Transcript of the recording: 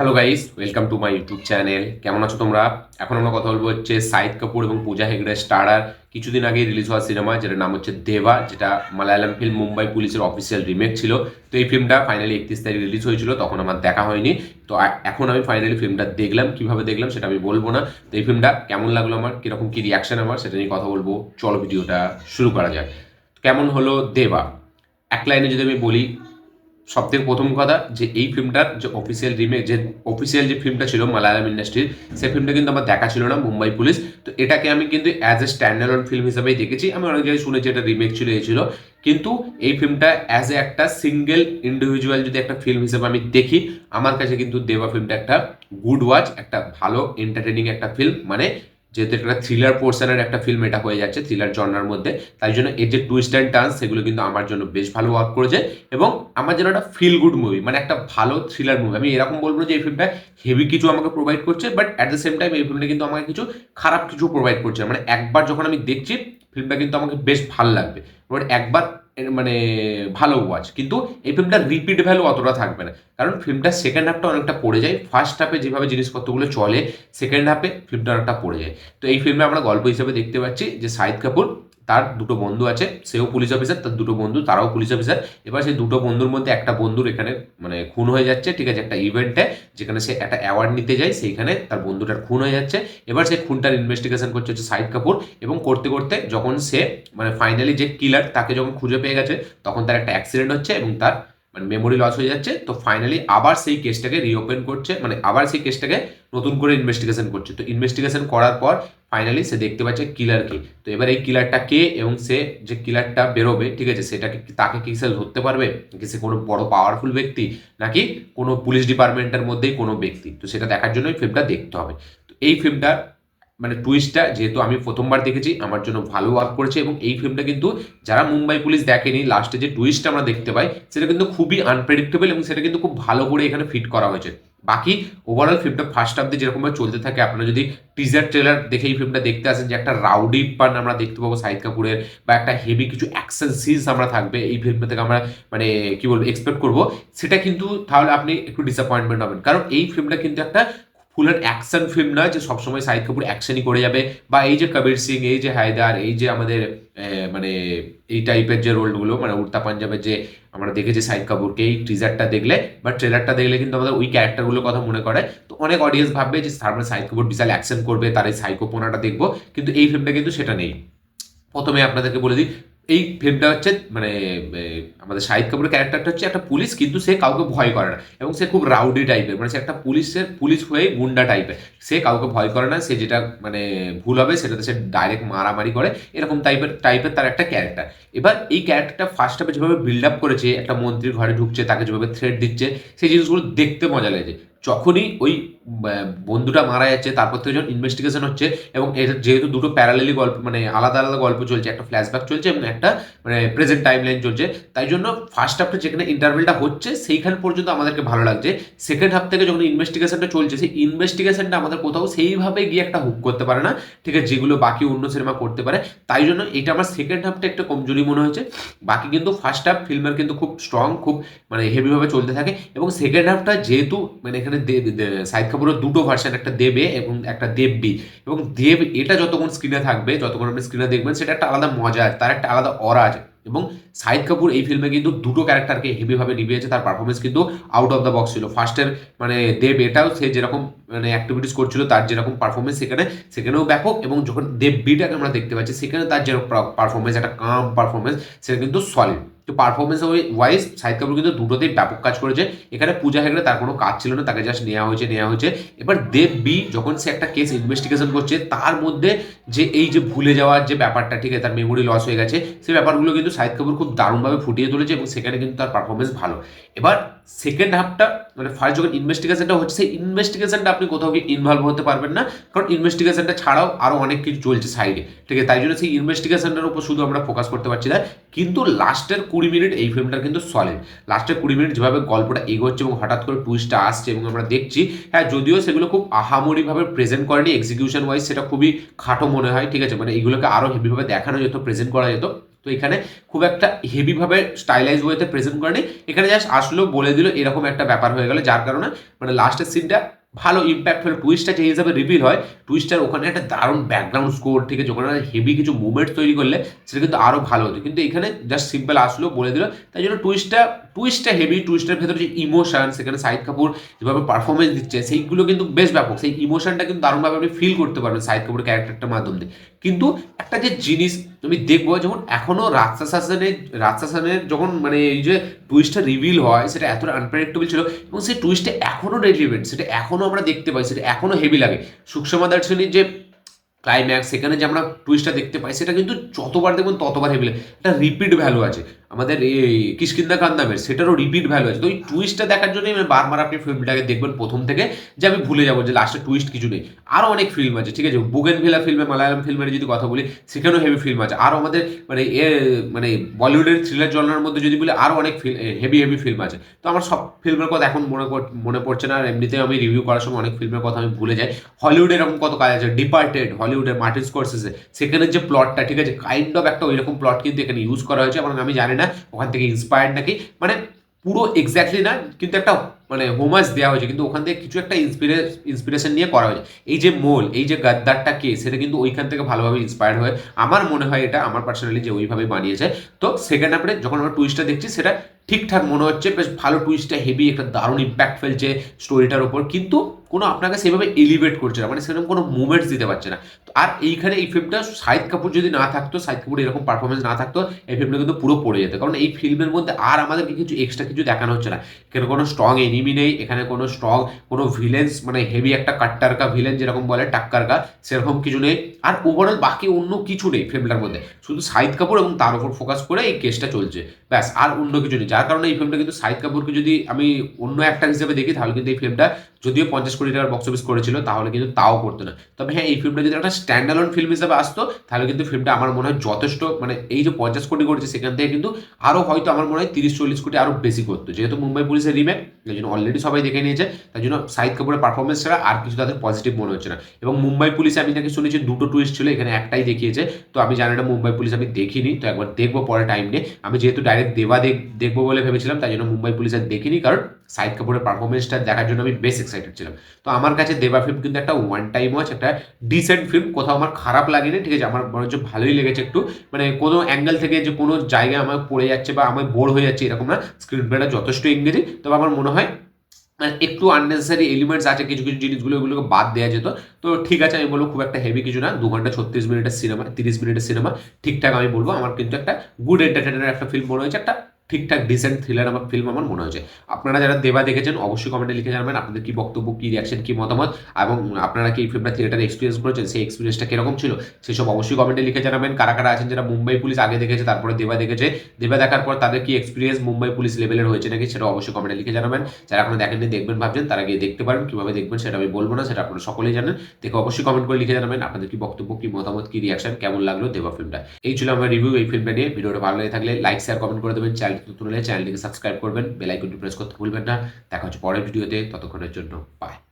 Hello guys welcome to my YouTube channel কেমন আছো তোমরা? এখন আমরা কথা বলব হচ্ছে সাইদ কাপুর এবং পূজা হেগড়ের স্টারার কিছুদিন আগে রিলিজ হওয়া সিনেমা, যেটার নাম হচ্ছে দেবা, যেটা মালায়ালাম ফিল্ম মুম্বাই পুলিশের অফিসিয়াল রিমেক ছিল। তো এই ফিল্মটা ফাইনালি একত্রিশ তারিখ রিলিজ হয়েছিল, তখন আমার দেখা হয়নি। তো এখন আমি ফাইনালি ফিল্মটা দেখলাম। কীভাবে দেখলাম সেটা আমি বলব না। তো এই ফিল্মটা কেমন লাগল আমার? কীরকম কী রিয়াকশন আমার? সেটা নিয়ে কথা বলব। চলো ভিডিওটা শুরু করা যাক। কেমন হলো দেবা? এক লাইনে যদি আমি বলি সব থেকে প্রথম কথা যে এই ফিল্মটার যে অফিসিয়াল রিমেক যে অফিসিয়াল যে ফিল্মটা ছিল মালায়ালাম ইন্ডাস্ট্রির সেই ফিল্মটা কিন্তু আমার দেখা ছিল না, মুম্বাই পুলিশ। তো এটাকে আমি কিন্তু অ্যাজ এ স্ট্যান্ডার্ড ফিল্ম হিসাবেই দেখেছি। আমি অনেক জায়গায় শুনেছি এটা রিমেক ছিল এই ছিল। কিন্তু এই ফিল্মটা অ্যাজ এ একটা সিঙ্গেল ইন্ডিভিজুয়াল যদি একটা ফিল্ম হিসেবে আমি দেখি, আমার কাছে কিন্তু দেবা ফিল্মটা একটা গুড ওয়াচ একটা ভালো এন্টারটেনিং একটা ফিল্ম মানে যেহেতু একটা থ্রিলার পোর্শনের একটা ফিল্ম এটা হয়ে যাচ্ছে থ্রিলার জনার মধ্যে। তাই জন্য এর যে টুইস্ট অ্যান্ড টার্নস সেগুলো কিন্তু আমার জন্য বেশ ভালো ওয়ার্ক করেছে এবং আমার জন্য একটা ফিল গুড মুভি মানে একটা ভালো থ্রিলার মুভি আমি এরকম বলব যে এই ফিল্মটা হেভি কিছু আমাকে প্রোভাইড করছে but at the same time এই ফিল্মটা কিন্তু আমাকে কিছু খারাপ কিছু প্রোভাইড করছে। মানে একবার যখন আমি দেখছি ফিল্মটা কিন্তু আমাকে বেশ ভালো লাগবে। একবার মানে ভালো ওয়াচ কিন্তু এই ফিল্মটার রিপিট ভ্যালু অতটা থাকবে না। কারণ ফিল্মটার সেকেন্ড হাফটা অনেকটা পড়ে যায়। ফার্স্ট হাফে যেভাবে জিনিসপত্রগুলো চলে সেকেন্ড হাফে ফিল্মটা অনেকটা পড়ে যায়। তো এই ফিল্মে আমরা গল্প হিসেবে দেখতে পাচ্ছি যে শাহিদ কাপুর তার দুটো বন্ধু আছে, সেও পুলিশ অফিসার তার দুটো বন্ধু, তারাও পুলিশ অফিসার এবার সেই দুটো বন্ধুর মধ্যে একটা বন্ধুর এখানে মানে খুন হয়ে যাচ্ছে, ঠিক আছে? একটা ইভেন্টে যেখানে সে একটা অ্যাওয়ার্ড নিতে যায়, সেইখানে তার বন্ধুটার খুন হয়ে যাচ্ছে। এবার সে খুনটার ইনভেস্টিগেশন করছে হচ্ছে শাহিদ কাপুর এবং করতে করতে যখন সে মানে ফাইনালি যে কিলার তাকে যখন খুঁজে পেয়ে গেছে, তখন তার একটা অ্যাক্সিডেন্ট হচ্ছে এবং তার মানে মেমোরি লস হয়ে যাচ্ছে, তো ফাইনালি আবার সেই কেসটাকে রিওপেন করছে মানে আবার সেই কেসটাকে নতুন করে ইনভেস্টিগেশন করছে। তো ইনভেস্টিগেশন করার পর ফাইনালি সে দেখতে পাচ্ছে কিলার কে। তো এবার এই কিলারটা কে এবং সে যে কিলারটা বেরোবে, ঠিক আছে, সেটাকে তাকে কি সে ধরতে পারবে? নাকি সে কোনো বড় পাওয়ারফুল ব্যক্তি? নাকি কোনো পুলিশ ডিপার্টমেন্টের মধ্যেই কোনো ব্যক্তি? তো সেটা দেখার জন্য এই ফিল্মটা দেখতে হবে। তো এই ফিল্মটা মানে টুইস্টটা যেহেতু আমি প্রথমবার দেখেছি, আমার জন্য ভালো ওয়ার্ক করেছে এবং এই ফিল্মটা কিন্তু যারা মুম্বাই পুলিশ দেখেনি লাস্টে যে টুইস্টটা আমরা দেখতে পাই, সেটা কিন্তু খুবই আনপ্রেডিক্টেবল এবং সেটা কিন্তু খুব ভালো করে এখানে ফিট করা হয়েছে। বাকি ওভারঅল ফিল্মটা ফার্স্ট হাফ দিয়ে যেরকমভাবে চলতে থাকে, আপনারা যদি টিজার ট্রেলার দেখে এই ফিল্মটা দেখতে আসেন যে একটা রাউডি পান আমরা দেখতে পাবো সাহিদ কাপুরের বা একটা হেভি কিছু অ্যাকশন সিনস আমরা থাকবে, এই ফিল্ম থেকে আমরা মানে কি বলব এক্সপেক্ট করব, সেটা কিন্তু তাহলে আপনি একটু ডিসঅ্যাপয়েন্টমেন্ট হবেন কারণ এই ফিল্মটা কিন্তু একটা ফুলের অ্যাকশন ফিল্ম নয় যে সবসময় শাহিদ কাপুর অ্যাকশনই করে যাবে। বা এই যে কবির সিং এই যে হায়দার, এই যে আমাদের মানে এই টাইপের যে রোলগুলো মানে উড়তা পাঞ্জাবের যে, আমরা দেখেছি শাহিদ কাপুরকে, এই টিজারটা দেখলে, বা ট্রেলারটা দেখলে কিন্তু আমাদের ওই ক্যারেক্টারগুলোর কথা মনে করে। তো অনেক অডিয়েন্স ভাববে যে তার মানে শাহিদ কাপুর বিশাল অ্যাকশন করবে, তার এই সাইকোপোনাটা দেখব, কিন্তু এই ফিল্মটা কিন্তু সেটা নেই। প্রথমে আপনাদেরকে বলে দিই এই ফিল্মটা হচ্ছে মানে আমাদের শাহিদ কাপুরের ক্যারেক্টারটা হচ্ছে একটা পুলিশ, কিন্তু সে কাউকে ভয় করে না। এবং সে খুব রাউডি টাইপের মানে সে একটা পুলিশের, পুলিশ হয়ে গুন্ডা টাইপের সে কাউকে ভয় করে না, সে যেটা মানে ভুল হবে, সেটাতে সে ডাইরেক্ট মারামারি করে। এরকম টাইপের টাইপের তার একটা ক্যারেক্টার এবার এই ক্যারেক্টারটা ফার্স্ট হাফে যেভাবে বিল্ড আপ করেছে, একটা মন্ত্রীর ঘরে ঢুকছে, তাকে যেভাবে থ্রেট দিচ্ছে, সেই জিনিসগুলো দেখতে মজা লেগেছে। যখনই ওই বন্ধুটা মারা যাচ্ছে, তারপর থেকে যখন ইনভেস্টিগেশন হচ্ছে এবং এটা যেহেতু দুটো প্যারালেলি গল্প মানে আলাদা আলাদা গল্প চলছে, একটা ফ্ল্যাশব্যাক চলছে এবং একটা মানে প্রেজেন্ট টাইম লাইন চলছে, তাই জন্য ফার্স্ট হাফটা যেখানে ইন্টারভেলটা হচ্ছে, সেইখান পর্যন্ত আমাদেরকে ভালো লাগছে। সেকেন্ড হাফ থেকে যখন ইনভেস্টিগেশনটা চলছে, সেই ইনভেস্টিগেশনটা আমাদের কোথাও সেইভাবে গিয়ে একটা হুক করতে পারে না, ঠিক আছে, যেগুলো বাকি অন্য সিনেমা করতে পারে। তাই জন্য এটা আমার সেকেন্ড হাফটা একটা কমজোরি মনে হয়েছে। বাকি কিন্তু ফার্স্ট হাফ ফিল্মের কিন্তু খুব স্ট্রং খুব মানে হেভিভাবে চলতে থাকে এবং সেকেন্ড হাফটা যেহেতু মানে এখানে দে- দে- শাহিদ কাপুরের দুটো ভার্সন একটা দেবে এবং একটা দেববি এবং দেব এটা যতক্ষণ স্ক্রিনে থাকবে, যতক্ষণ আপনি স্ক্রিনে দেখবেন, সেটা একটা আলাদা মজা আছে, তার একটা আলাদা অরা আছে। এবং শাহিদ কাপুর এই ফিল্মে কিন্তু দুটো ক্যারেক্টারকে হেভিভাবে নিভিয়েছে, তার পারফরমেন্স কিন্তু আউট অফ দ্য বক্স ছিল। ফার্স্টের মানে দেব এটাও সে যেরকম মানে অ্যাক্টিভিটিস করছিল, তার যেরকম পারফরমেন্স সেখানে, সেখানেও ব্যাপক এবং যখন দেব বিটাকে আমরা দেখতে পাচ্ছি, সেখানে তার যেরকম পারফরমেন্স একটা কাম পারফরমেন্স সেটা কিন্তু সলিড তো পারফরমেন্স ওয়াইজ শাহিদ কাপুর কিন্তু দুটোতেই ব্যাপক কাজ করেছে। এখানে পূজা হেগড়ে তার কোনো কাজ ছিল না, তাকে জাস্ট নেওয়া হয়েছে নেওয়া হয়েছে। এবার দেব বি যখন সে একটা কেস ইনভেস্টিগেশন করছে, তার মধ্যে যে এই যে ভুলে যাওয়ার যে ব্যাপারটা, ঠিক আছে, তার মেমোরি লস হয়ে গেছে সেই ব্যাপারগুলো কিন্তু শাহিদ কাপুর খুব দারুণভাবে ফুটিয়ে তুলেছে এবং সেখানে কিন্তু তার পারফরমেন্স ভালো। এবার সেকেন্ড হাফটা মানে ফার্স্ট যখন ইনভেস্টিগেশনটা হচ্ছে, সেই ইনভেস্টিগেশনটা আপনি কোথাও গিয়ে ইনভলভ হতে পারবেন না, কারণ ইনভেস্টিগেশনটা ছাড়াও আরও অনেক কিছু চলছে সাইডে ঠিক আছে, তাই জন্য সেই ইনভেস্টিগেশনটার উপর শুধু আমরা ফোকাস করতে পারছি না। কিন্তু লাস্টের কুড়ি মিনিট এই ফিল্মটার কিন্তু সলিড লাস্টের কুড়ি মিনিট যেভাবে গল্পটা এগোচ্ছে এবং হঠাৎ করে টুইস্টটা আসছে এবং আমরা দেখছি হ্যাঁ যদিও সেগুলো খুব আহামরিভাবে প্রেজেন্ট করেনি এক্সিকিউশন ওয়াইজ সেটা খুবই খাটো মনে হয়, ঠিক আছে? মানে এগুলোকে আরও হেভিভাবে দেখানো যেত প্রেজেন্ট করা যেত। তো এখানে খুব একটা হেভিভাবে স্টাইলাইজ ওয়েতে প্রেজেন্ট করেনি। এখানে জাস্ট আসলো, বলে দিল, এরকম একটা ব্যাপার হয়ে গেল, যার কারণে মানে লাস্টের সিনটা ভালো ইম্প্যাক্ট হলো টুইস্টটা যে হিসাবে রিভিল হয় টুইস্টার ওখানে একটা দারুণ ব্যাকগ্রাউন্ড স্কোর আছে ওখানে হেভি কিছু মুভমেন্ট তৈরি করলে সেটা কিন্তু আরও ভালো হতো। কিন্তু এখানে জাস্ট সিম্পল আসলো, বলে দিল। তাই জন্য টুইস্টটা টুইস্টটা হেভি টুইস্টের ভেতরে যে ইমোশন সেখানে সাহিদ কাপুর যেভাবে পারফরমেন্স দিচ্ছে, সেইগুলো কিন্তু বেশ ব্যাপক। সেই ইমোশনটা কিন্তু দারুণভাবে আপনি ফিল করতে পারবেন সাহিদ কাপুর ক্যারেক্টারটার মাধ্যম কিন্তু একটা যে জিনিস তুমি দেখব যখন এখনও রাক্ষসাসনের শাসনের যখন মানে এই যে টুইস্টটা রিভিল হয়, সেটা এতটা আনপ্রেডিক্টেবল ছিল এবং সেই টুইস্টটা এখনও রেলিভেন্ট সেটা এখনও আমরা দেখতে পাই, সেটা এখনও হেভি লাগে। সুক্ষমা দার্শনীর যে ক্লাইম্যাক্স সেখানে যে আমরা টুইস্টটা দেখতে পাই, সেটা কিন্তু যতবার দেখবেন ততবার হেভি লাগে। একটা রিপিট ভ্যালু আছে। আমাদের এই কিসকিন্দা কান্দামের, সেটারও রিপিট ভ্যালু আছে। তো ওই টুইস্টটা দেখার জন্যই আমি বারবার আপনি ফিল্মটাকে দেখবেন প্রথম থেকে, যে আমি ভুলে যাব যে লাস্টে টুইস্ট কিছু নেই। আরও অনেক ফিল্ম আছে, ঠিক আছে? বুগেন ভিলা ফিল্মে মালায়ালাম ফিল্মের যদি কথা বলি, সেখানেও হেভি ফিল্ম আছে। আরও আমাদের মানে এ মানে বলিউডের থ্রিলার জনার মধ্যে যদি বলি আরও অনেক হেভি হেভি ফিল্ম আছে। তো আমার সব ফিল্মের কথা এখন মনে মনে পড়ছে না। আর এমনিতেও আমি রিভিউ করার সময় অনেক ফিল্মের কথা আমি ভুলে যাই। হলিউডে এরকম কত কাজ আছে? ডিপার্টেড হলিউডের মার্টিন স্কোরসেসে সেখানে যে প্লটটা ঠিক আছে? কাইন্ড অফ একটা ওইরকম প্লট কিন্তু এখানে ইউজ করা হয়েছে। এবং আমি জানি না, ওখান থেকে ইন্সপায়ার্ড নাকি? মানে পুরো এক্স্যাক্টলি না, কিন্তু একটা মানে হোমাস দেওয়া হয়েছে, কিন্তু ওখান থেকে কিছু একটা ইন্সপিরে ইন্সপিরেশন নিয়ে করা হয়েছে। এই যে মোল, এই যে গাদ্দারটা কে, সেটা কিন্তু ওইখান থেকে ভালোভাবে ইন্সপায়ার হয়ে, আমার মনে হয় এটা আমার পার্সোনালি যে ওইভাবে বানিয়েছে। তো সেকেন্ড হাফে যখন আমরা টুইস্টটা দেখছি, সেটা ঠিকঠাক মনে হচ্ছে, বেশ ভালো টুইস্টটা হেভি একটা দারুণ ইম্প্যাক্ট ফেলছে স্টোরিটার ওপর কিন্তু কোনো আপনাকে সেভাবে এলিভেট করছে না মানে সেরকম কোনো মুভমেন্টস দিতে পারছে না। আর এইখানে এই ফিল্মটা শাহিদ কাপুর যদি না থাকতো শাহিদ কাপুর এরকম পারফরমেন্স না থাকতো, এই ফিল্মটা কিন্তু পুরো পড়ে যেত। কারণ এই ফিল্মের মধ্যে আর আমাদেরকে কিছু এক্সট্রা কিছু দেখানো হচ্ছে না। এখানে কোনো স্ট্রং এনিমি নেই, এখানে কোনো স্ট্রং কোনো ভিলেন্স মানে হেভি একটা কাট্টারকা ভিলেন যেরকম বলে টাক্কারকা, সেরকম কিছু নেই। আর ওভারঅল বাকি অন্য কিছু নেই ফিল্মটার মধ্যে। শুধু শাহিদ কাপুর এবং তার উপর ফোকাস করে এই কেসটা চলছে। ব্যাস, আর অন্য কিছু নেই। যার কারণে এই ফিল্মটা কিন্তু শাহিদ কাপুরকে যদি আমি অন্য একটা হিসেবে দেখি, তাহলে কিন্তু এই ফিল্মটা যদিও পঞ্চাশ কোটি টাকার বক্স অফিস করেছিল, তাহলে কিন্তু তাও করতো না। তবে হ্যাঁ এই ফিল্মটা যদি একটা স্ট্যান্ডালন ফিল্ম হিসেবে আসতো, তাহলে কিন্তু ফিল্মটা আমার মনে হয় যথেষ্ট মানে এই যে পঞ্চাশ কোটি করেছে, সেখান থেকে কিন্তু আরও হয়তো আমার মনে হয় তিরিশ, চল্লিশ কোটি আরও বেশি করতো। যেহেতু মুম্বাই পুলিশের রিমেক এই জন্য অলরেডি সবাই দেখে নিয়েছে তাই জন্য শাহিদ কাপুরের পারফরমেন্স ছাড়া আর কিছু তাদের পজিটিভ মনে হচ্ছে না। এবং মুম্বাই পুলিশে আমি নাকি শুনেছি দুটো টুইস্ট ছিল, এখানে একটাই দেখিয়েছে, তো আমি জানি না মুম্বাই পুলিশ আমি দেখিনি, তো একবার দেখব পরে টাইম নিয়ে। আমি যেহেতু ডাইরেক্ট দেবা দেখ, দেখব বলে ভেবেছিলাম, তাই জন্য মুম্বাই পুলিশ আর দেখিনি, কারণ শাহিদ কাপুরের পারফরমেন্সটা দেখার জন্য আমি বেশ এক্সাইটেড ছিলাম। তো আমার কাছে দেবা ফিল্ম কিন্তু একটা ওয়ান টাইম ওয়াচ একটা ডিসেন্ট ফিল্ম কোথাও আমার খারাপ লাগেনি, ঠিক আছে? আমার বরঞ্চ ভালোই লেগেছে একটু। মানে কোনো অ্যাঙ্গেল থেকে যে কোনো জায়গায় আমার পড়ে যাচ্ছে বা আমার বোর হয়ে যাচ্ছে এরকম না। স্ক্রিন প্লেটা যথেষ্ট ইংরেজি। তবে আমার মনে হয় মানে একটু আননেসেসারি এলিমেন্টস আছে, কিছু কিছু জিনিসগুলো ওগুলোকে বাদ দেওয়া যেত। তো ঠিক আছে, আমি বলব খুব একটা হেভি কিছু না। দু ঘণ্টা ছত্রিশ মিনিটের সিনেমা তিরিশ মিনিটের সিনেমা ঠিকঠাক আমি বলব। আমার কিন্তু একটা গুড এন্টারটেনের একটা ফিল্ম মনে হয়েছে। একটা ঠিকঠাক ডিসেন্ট থ্রিলার আমার ফিল্ম আমার মনে হয়েছে। আপনারা যারা দেবা দেখেছেন, অবশ্যই কমেন্টে লিখে জানাবেন আপনাদের কি বক্তব্য, কি রিয়াকশন কি মতামত, এবং আপনারা কি এই ফিল্মটা থিয়েটারে এক্সপিরিয়েন্স করেছেন, সেই এক্সপিরিয়েন্সটা কীরকম ছিল, সেসব অবশ্যই কমেন্টে লিখে জানাবেন। কারা কারা আছেন, যারা মুম্বাই পুলিশ আগে দেখেছে, তারপরে দেবা দেখেছে, দেবা দেখার পর তাদের কি এক্সপিরিয়েন্স মুম্বাই পুলিশ লেভেলের হয়েছে নাকি সেটা অবশ্যই কমেন্টে লিখে জানাবেন। যারা আপনারা দেখেননি, দেখবেন, ভাবছেন, তারা গিয়ে দেখতে পারেন, কীভাবে দেখবেন সেটা আমি বলব না, সেটা আপনারা সকলেই জানেন। দেখে অবশ্যই কমেন্ট করে লিখে জানাবেন আপনাদের কি বক্তব্য, কি মতামত, কি রিয়াকশন কেমন লাগল দেবা ফিল্মটা এই ছিল আমার রিভিউ এই ফিল্মটা নিয়ে। ভিডিওটা ভালো লেগে থাকলে লাইক শেয়ার কমেন্ট করে দেবেন। চ্যানেলটি নতুন হলে চ্যানেলটিকে সাবস্ক্রাইব করবেন, বেল আইকনটি প্রেস করতে ভুলবেন না। দেখা হচ্ছে পরের ভিডিওতে, ততক্ষণের জন্য বাই